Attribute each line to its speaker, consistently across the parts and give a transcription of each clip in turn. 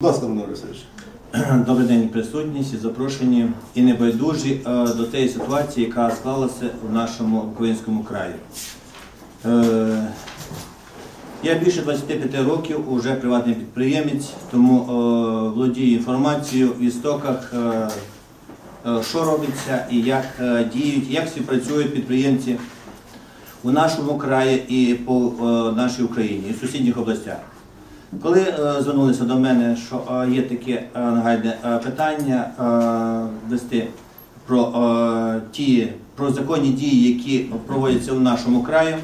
Speaker 1: Будь ласка, Микола Олексійович.
Speaker 2: Добрий день, присутність і запрошені і небайдужі е, до тієї ситуації, яка склалася в нашому Буковинському краї. Е, Я більше 25 років уже приватний підприємець, тому е, володію інформацією в істоках, що робиться і як діють, як співпрацюють підприємці у нашому краї і по нашій Україні, і в сусідніх областях. Коли е, звернулися до мене, що е, є таке е, е, питання е, вести про е, ті про законні дії, які проводяться в нашому краї,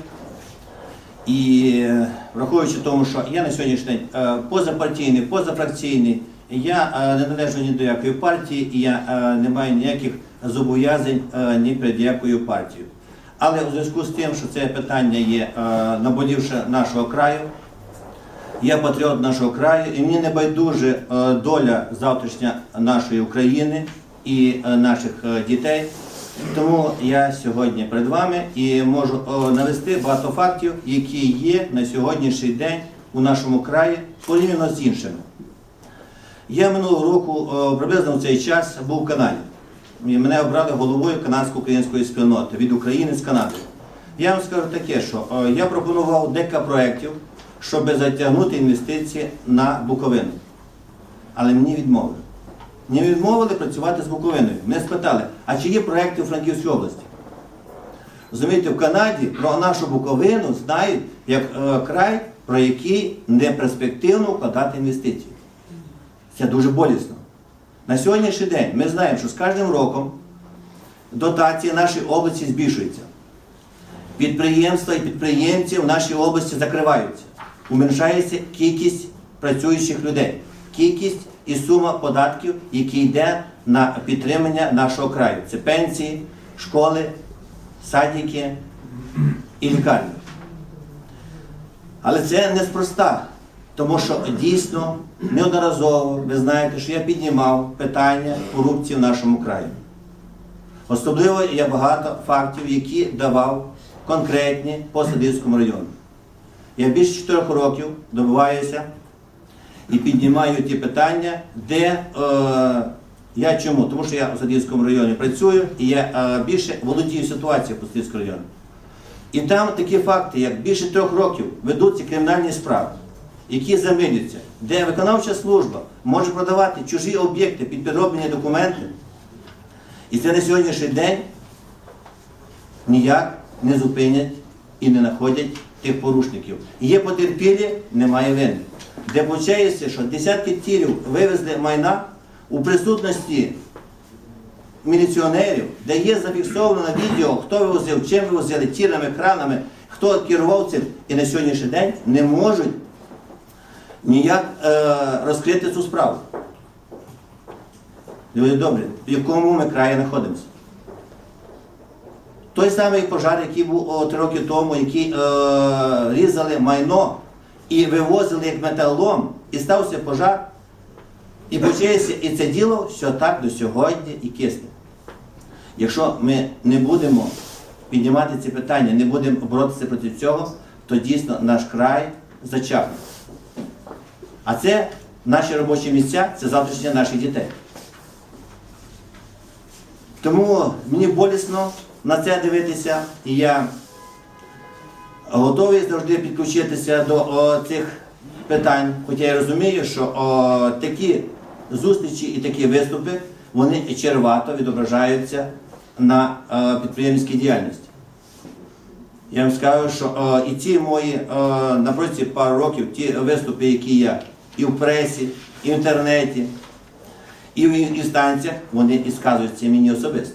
Speaker 2: і е, враховуючи тому, що я на сьогоднішній день е, позапартійний, позафракційний, я не належу ні до якої партії, і я не маю ніяких зобов'язань ні перед якою партією. Але у зв'язку з тим, що це питання є е, наболівше нашого краю, я патріот нашого краю, і мені не байдуже е, доля завтрашня нашої України і е, наших е, дітей. Тому я сьогодні перед вами і можу навести багато фактів, які є на сьогоднішній день у нашому краї порівняно з іншими. Я минулого року приблизно в цей час був в Канаді. Мене обрали головою канадсько-української спільноти від України з Канади. Я вам скажу таке, що я пропонував декілька проєктів, щоб затягнути інвестиції на Буковину. Але мені відмовили. Мені відмовили працювати з Буковиною. Мене спитали, а чи є проєкти у Франківській області? Розумієте, в Канаді про нашу Буковину знають як е, край, про який не перспективно вкладати інвестиції. Це дуже болісно. На сьогоднішній день ми знаємо, що з кожним роком дотації нашої області збільшуються. Підприємства і підприємці в нашій області закриваються. Уменшається кількість працюючих людей, кількість і сума податків, які йде на підтримання нашого краю. Це пенсії, школи, садики і лікарні. Але це неспроста, тому що дійсно неодноразово ви знаєте, що я піднімав питання корупції в нашому краї. Особливо є багато фактів, які давав конкретні по Садівському району. Я більше 4 років добиваюся і піднімаю ті питання, де е, я чому? Тому що я у Садівському районі працюю і я е, більше володію ситуацією по Садівському району. І там такі факти, як більше трьох років ведуться кримінальні справи, які замилюються, де виконавча служба може продавати чужі об'єкти під підроблені документи. І це на сьогоднішній день ніяк не зупинять і не знаходять тих порушників. Є потерпілі, немає вини. Де виходить, що десятки тілів вивезли майна у присутності міліціонерів, де є зафіксовано на відео, хто вивозив, чим вивозили, тірами, кранами, хто керував цим, і на сьогоднішній день не можуть ніяк е, розкрити цю справу. Люди добрі, в якому ми краї знаходимося? Той самий пожар, який був три роки тому, який е, різали майно і вивозили як металолом, і стався пожар, і почається, і це діло все так до сьогодні і кисне. Якщо ми не будемо піднімати ці питання, не будемо боротися проти цього, то дійсно наш край зачахне. А це наші робочі місця, це завтрашнє наших дітей. Тому мені болісно на це дивитися, і я готовий завжди підключитися до о, цих питань. Хоча я розумію, що о, такі зустрічі і такі виступи вони червато відображаються на е, підприємницькій діяльності. Я вам скажу, що е, і ці мої на протязі пару років, ті виступи, які я і в пресі, і в інтернеті, і в інстанціях, вони і сказуються мені особисто.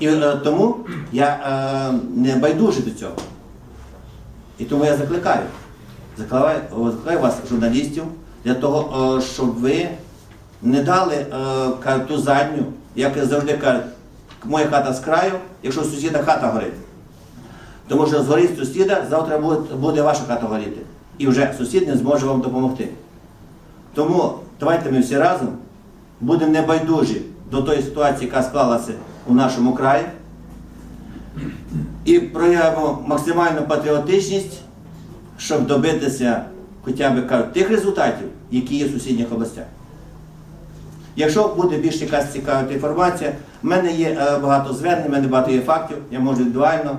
Speaker 2: І е, тому я е, не байдужий до цього. І тому я закликаю, закликаю, закликаю вас, журналістів, для того, е, щоб ви не дали е, карту задню, як завжди кажуть, моя хата з краю, якщо сусіда хата горить. Тому що згорить сусіда, завтра буде, буде ваша хата горіти. І вже сусід не зможе вам допомогти. Тому давайте ми всі разом будемо небайдужі до тої ситуації, яка склалася у нашому краї, і проявимо максимальну патріотичність, щоб добитися хоча б кажуть, тих результатів, які є в сусідніх областях. Якщо буде більш якась цікава інформація, в мене є е, багато звернень, в мене багато є фактів, я можу індивідуально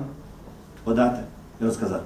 Speaker 2: подати і розказати.